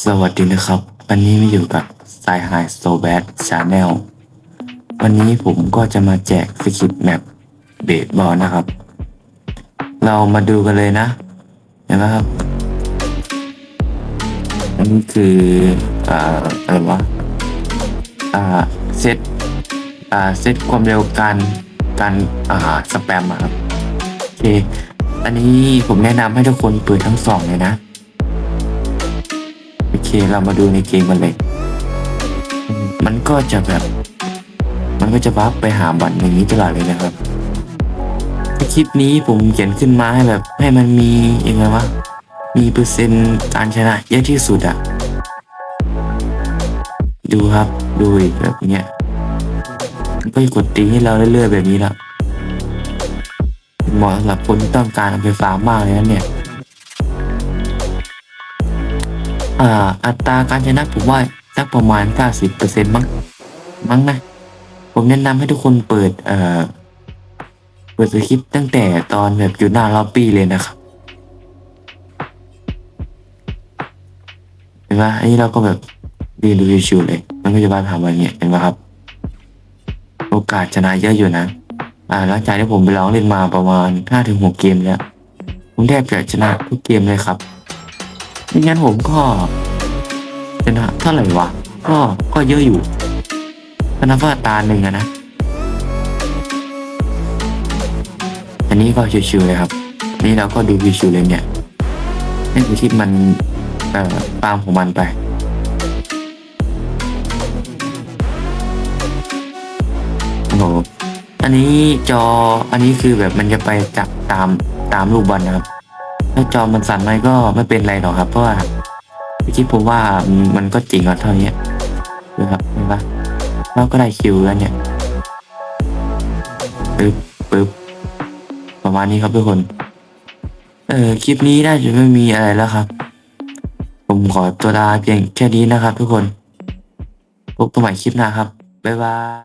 สวัสดีนะครับ วันนี้มาอยู่กับสาย High So Bad Channel วันนี้ผมก็จะมาแจกสกิปแมปเบสบอลนะครับ เรามาดูกันเลยนะ เห็นไหมครับ อันนี้คืออ่าอะไรวะ อ่าเซตอ่าเซตความเร็วการการอ่าสแปมครับโอเคอันนี้ผมแนะนำให้ทุกคนเปิดทั้งสองเลยนะ เคเรามาดูในเกมกันเลย มันก็จะแบบ มันก็จะบัฟไปหาบัตรอย่างนี้ตลอดเลยนะครับคลิปนี้ผมเขียนขึ้นมาให้แบบ ให้มันมียังไงวะมีเปอร์เซ็นต์การชนะเยอะที่สุดอะดูครับดูอีกแบบเนี้ยมันก็จะกดตีให้เราเรื่อยๆแบบนี้ละเหมาะสำหรับคนที่ต้องการเอาไปฟาร์มมากเลยนะเนี่ย อ่าอัตราการชนะผมว่าสักประมาณ 90%มั้งมั้งนะ ผมแนะนำให้ทุกคนเปิดเอ่อเปิดสคริปต์ตั้งแต่ตอนแบบอยู่หน้าล็อบบี้เลยนะครับเห็นไหมอันนี้เราก็แบบยืนดูชิวๆเลย มันก็จะมาถามว่าเนี่ยเห็นไหมครับ โอกาสชนะเยอะอยู่นะ อ่าหลังจากที่ผมไปลองเล่นมาประมาณ5-6เกมแล้ว ผมแทบจะชนะทุกเกมเลยครับ ไม่งั้นผมก็ชนะเท่าไหร่วะ ก็ก็เยอะอยู่ชนะว่าตาหนึ่งอะนะ อันนี้ก็ชิวๆเลยครับ นี่เราก็ดูชิวๆเลยเนี่ยนี่คือที่มันเอ่อฟาร์มของมันไปโอ้โหอันนี้จออันนี้คือแบบมันจะไปจับตามตามลูกบอลนะครับ ถ้าจอมันสั่นไหมก็ไม่เป็นไรหรอกครับ เพราะว่าพี่คิดผมว่ามันก็จริงอะเท่านี้นะครับเห็นปะเราก็ได้คิวแล้วเนี่ยปึ๊บปึ๊บประมาณนี้ครับทุกคน เออคลิปนี้น่าจะไม่มีอะไรแล้วครับ ผมขอตัวลาเพียงแค่นี้นะครับทุกคนพบกันใหม่คลิปหน้าครับ บ๊ายบาย